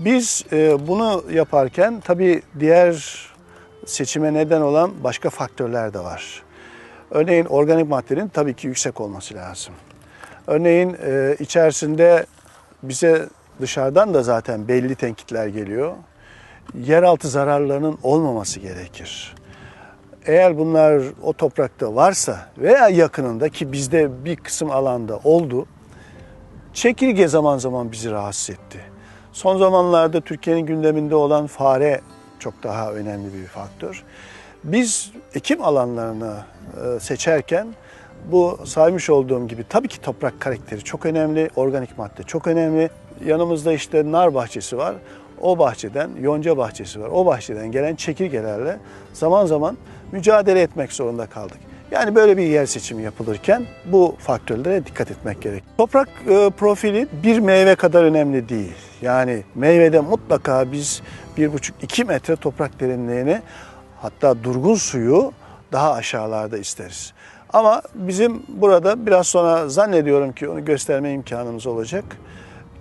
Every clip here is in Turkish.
Biz e, bunu yaparken tabii diğer seçime neden olan başka faktörler de var. Örneğin organik maddenin tabii ki yüksek olması lazım. Örneğin e, içerisinde bize dışarıdan da zaten belli tenkitler geliyor. Yeraltı zararlarının olmaması gerekir. Eğer bunlar o toprakta varsa veya yakınında ki bizde bir kısım alanda oldu, çekirge zaman zaman bizi rahatsız etti. Son zamanlarda Türkiye'nin gündeminde olan fare çok daha önemli bir faktör. Biz ekim alanlarını e, seçerken bu saymış olduğum gibi tabii ki toprak karakteri çok önemli, organik madde çok önemli. Yanımızda işte nar bahçesi var. O bahçeden, yonca bahçesi var. O bahçeden gelen çekirgelerle zaman zaman mücadele etmek zorunda kaldık. Yani böyle bir yer seçimi yapılırken bu faktörlere dikkat etmek gerek. Toprak e, profili bir meyve kadar önemli değil. Yani meyvede mutlaka biz 1,5-2 metre toprak derinliğini hatta durgun suyu daha aşağılarda isteriz. Ama bizim burada biraz sonra zannediyorum ki onu gösterme imkanımız olacak.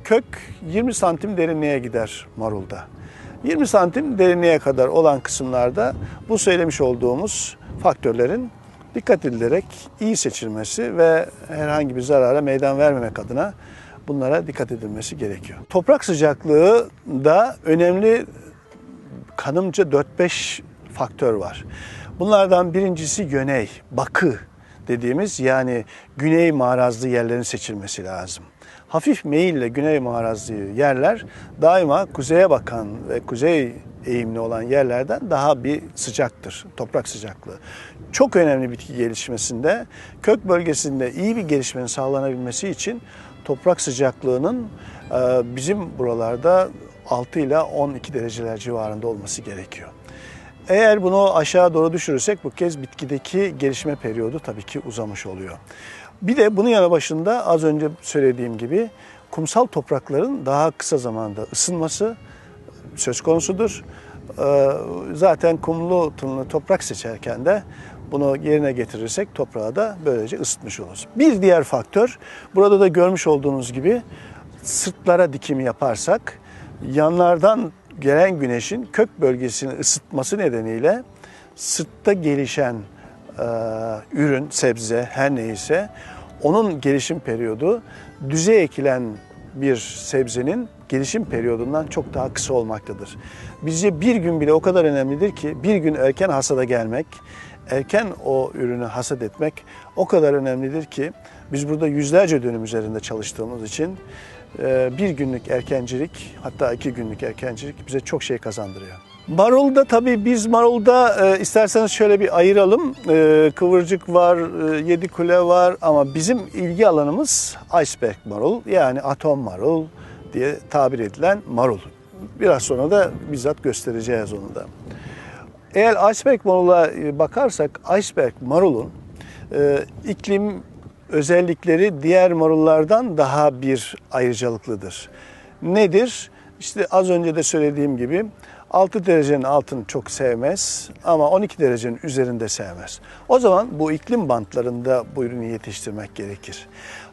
Kök 20 santim derinliğe gider marulda. 20 santim derinliğe kadar olan kısımlarda bu söylemiş olduğumuz faktörlerin dikkat edilerek iyi seçilmesi ve herhangi bir zarara meydan vermemek adına bunlara dikkat edilmesi gerekiyor. Toprak sıcaklığı da önemli kanımca 4-5 faktör var. Bunlardan birincisi yöney, bakı dediğimiz yani güney mağarazlı yerlerin seçilmesi lazım. Hafif meyille güney mağarazlı yerler daima kuzeye bakan ve kuzey eğimli olan yerlerden daha bir sıcaktır, toprak sıcaklığı. Çok önemli bitki gelişmesinde, kök bölgesinde iyi bir gelişmenin sağlanabilmesi için toprak sıcaklığının e, bizim buralarda 6 ile 12 dereceler civarında olması gerekiyor. Eğer bunu aşağı doğru düşürürsek bu kez bitkideki gelişme periyodu tabii ki uzamış oluyor. Bir de bunun yanı başında az önce söylediğim gibi kumsal toprakların daha kısa zamanda ısınması söz konusudur. Ee, Zaten kumlu tınlı toprak seçerken de bunu yerine getirirsek toprağı da böylece ısıtmış oluruz. Bir diğer faktör burada da görmüş olduğunuz gibi sırtlara dikimi yaparsak yanlardan gelen güneşin kök bölgesini ısıtması nedeniyle sırtta gelişen ürün, sebze her neyse onun gelişim periyodu düze ekilen bir sebzenin gelişim periyodundan çok daha kısa olmaktadır. Bizce bir gün bile o kadar önemlidir ki bir gün erken hasada gelmek, erken o ürünü hasat etmek o kadar önemlidir ki biz burada yüzlerce dönüm üzerinde çalıştığımız için e, bir günlük erkencilik hatta iki günlük erkencilik bize çok şey kazandırıyor. Marulda tabii biz marulda e, isterseniz şöyle bir ayıralım. E, kıvırcık var, e, yedi kule var ama bizim ilgi alanımız iceberg marul yani atom marul diye tabir edilen marul. Biraz sonra da bizzat göstereceğiz onu da. Eğer iceberg marula e, bakarsak iceberg marulun e, iklim özellikleri diğer marullardan daha bir ayrıcalıklıdır. Nedir? İşte az önce de söylediğim gibi 6 derecenin altını çok sevmez ama 12 derecenin üzerinde sevmez. O zaman bu iklim bantlarında bu ürünü yetiştirmek gerekir.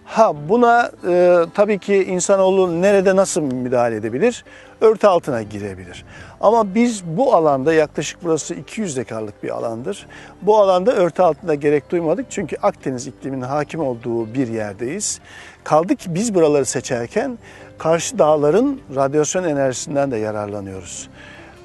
Ha buna e, tabii ki insanoğlu nerede nasıl müdahale edebilir? Örtü altına girebilir. Ama biz bu alanda yaklaşık burası 200 dekarlık bir alandır. Bu alanda örtü altında gerek duymadık çünkü Akdeniz ikliminin hakim olduğu bir yerdeyiz. Kaldı ki biz buraları seçerken karşı dağların radyasyon enerjisinden de yararlanıyoruz.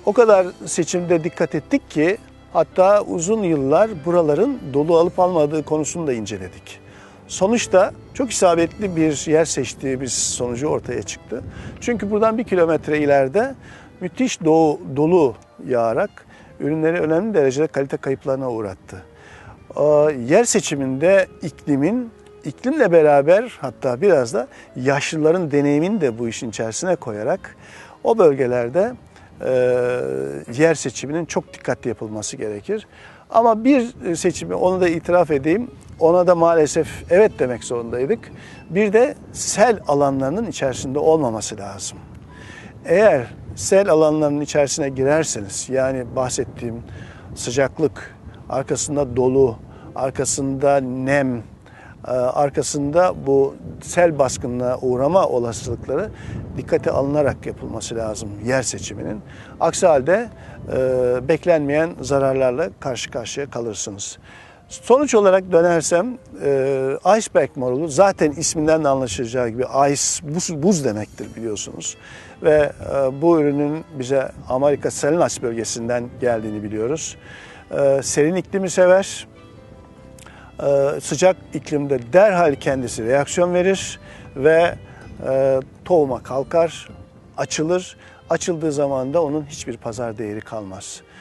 O kadar seçimde dikkat ettik ki hatta uzun yıllar buraların dolu alıp almadığı konusunu da inceledik. Sonuçta çok isabetli bir yer seçtiğimiz sonucu ortaya çıktı. Çünkü buradan bir kilometre ileride müthiş doğu, dolu yağarak ürünleri önemli derecede kalite kayıplarına uğrattı. Ee, Yer seçiminde iklimin, iklimle beraber hatta biraz da yaşlıların deneyimini de bu işin içerisine koyarak o bölgelerde yer seçiminin çok dikkatli yapılması gerekir. Ama bir seçimi onu da itiraf edeyim. Ona da maalesef evet demek zorundaydık. Bir de sel alanlarının içerisinde olmaması lazım. Eğer sel alanlarının içerisine girerseniz yani bahsettiğim sıcaklık, arkasında dolu, arkasında nem, e, arkasında bu sel baskınına uğrama olasılıkları dikkate alınarak yapılması lazım yer seçiminin. Aksi halde e, beklenmeyen zararlarla karşı karşıya kalırsınız. Sonuç olarak dönersem e, iceberg marulu zaten isminden de anlaşılacağı gibi ice buz, buz demektir biliyorsunuz. Ve e, bu ürünün bize Amerika Salinas bölgesinden geldiğini biliyoruz. Serin iklimi sever. E, sıcak iklimde derhal kendisi reaksiyon verir ve e, tohuma kalkar, açılır. Açıldığı zaman da onun hiçbir pazar değeri kalmaz.